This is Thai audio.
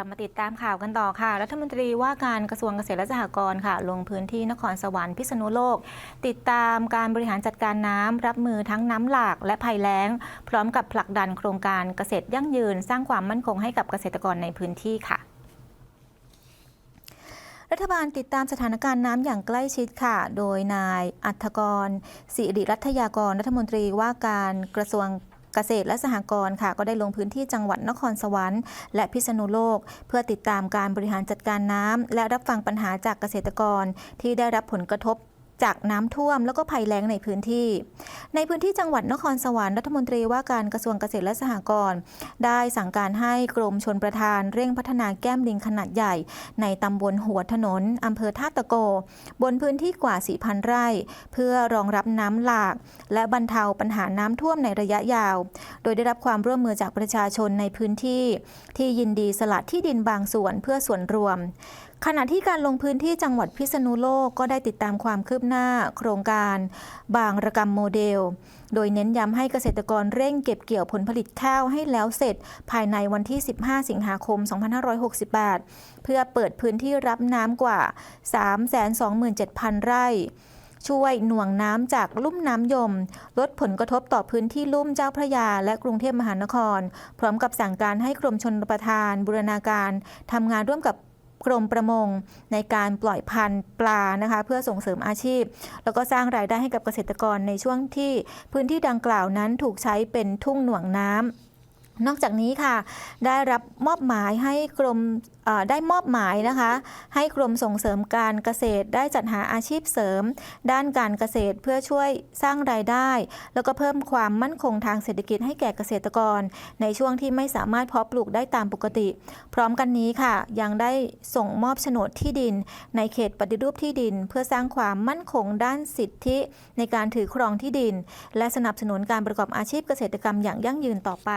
กลับมาติดตามข่าวกันต่อค่ะ รัฐมนตรีว่าการกระทรวงเกษตรและสหกรณ์ค่ะ ลงพื้นที่นครสวรรค์พิษณุโลก ติดตามการบริหารจัดการน้ำรับมือทั้งน้ำหลากและภัยแล้ง พร้อมกับผลักดันโครงการเกษตรยั่งยืน สร้างความมั่นคงให้กับเกษตรกรในพื้นที่ค่ะรัฐบาลติดตามสถานการณ์น้ำอย่างใกล้ชิดค่ะ โดยนายอัธกร สิริรัตยากร รัฐมนตรีว่าการกระทรวง เกษตรและสหกรณ์ค่ะ ก็ได้ลงพื้นที่จังหวัดนครสวรรค์ และพิษณุโลก เพื่อติดตามการบริหารจัดการน้ำและรับฟังปัญหาจากเกษตรกรที่ได้รับผลกระทบ จากน้ำท่วมแล้วก็ภัยแล้งในพื้นที่ ในพื้นที่จังหวัดนครสวรรค์รัฐมนตรีว่าการกระทรวงเกษตรและสหกรณ์ได้สั่งการให้กรมชนประทานเร่งพัฒนาแก้มลิงขนาดใหญ่ ในตำบลหัวถนนอำเภอท่าตะโก บนพื้นที่กว่า 4,000 ไร่ เพื่อรองรับน้ำหลาก และบรรเทาปัญหาน้ำท่วมในระยะยาว โดยได้รับความร่วมมือจากประชาชนในพื้นที่ ที่ยินดีสละที่ดินบางส่วนเพื่อส่วนรวมขณะที่การลงพื้นที่จังหวัดพิษณุโลกก็ได้ติดตามความคืบหน้า โครงการบางระกรรมโมเดล โดยเน้นย้ำให้เกษตรกรเร่งเก็บเกี่ยวผลผลิตข้าวให้แล้วเสร็จ ภายในวันที่ 15 สิงหาคม 2568 เพื่อเปิดพื้นที่รับน้ำกว่า 327,000 ไร่ช่วยหน่วงน้ำจากลุ่มน้ำยม ลดผลกระทบต่อพื้นที่ลุ่มเจ้าพระยา และกรุงเทพมหานคร พร้อมกับสั่งการให้กรมชนประทานบูรณาการทำงานร่วมกับ กรมประมงในการปล่อยพันธุ์ปลานะคะเพื่อส่งเสริมอาชีพ แล้วก็สร้างรายได้ให้กับเกษตรกรในช่วงที่พื้นที่ดังกล่าวนั้นถูกใช้เป็นทุ่งหน่วงน้ำ นอกจากนี้ค่ะ ได้รับมอบหมายให้กรมได้มอบหมายนะคะ ให้กรมส่งเสริมการเกษตรได้จัดหาอาชีพเสริม ด้านการเกษตรเพื่อช่วยสร้างรายได้ แล้วก็เพิ่มความมั่นคงทางเศรษฐกิจให้แก่เกษตรกร ในช่วงที่ไม่สามารถเพาะปลูกได้ตามปกติ พร้อมกันนี้ค่ะ ยังได้ส่งมอบโฉนดที่ดิน ในเขตปฏิรูปที่ดิน เพื่อสร้างความมั่นคงด้านสิทธิในการถือครองที่ดิน และสนับสนุนการประกอบอาชีพเกษตรกรรมอย่างยั่งยืนต่อไป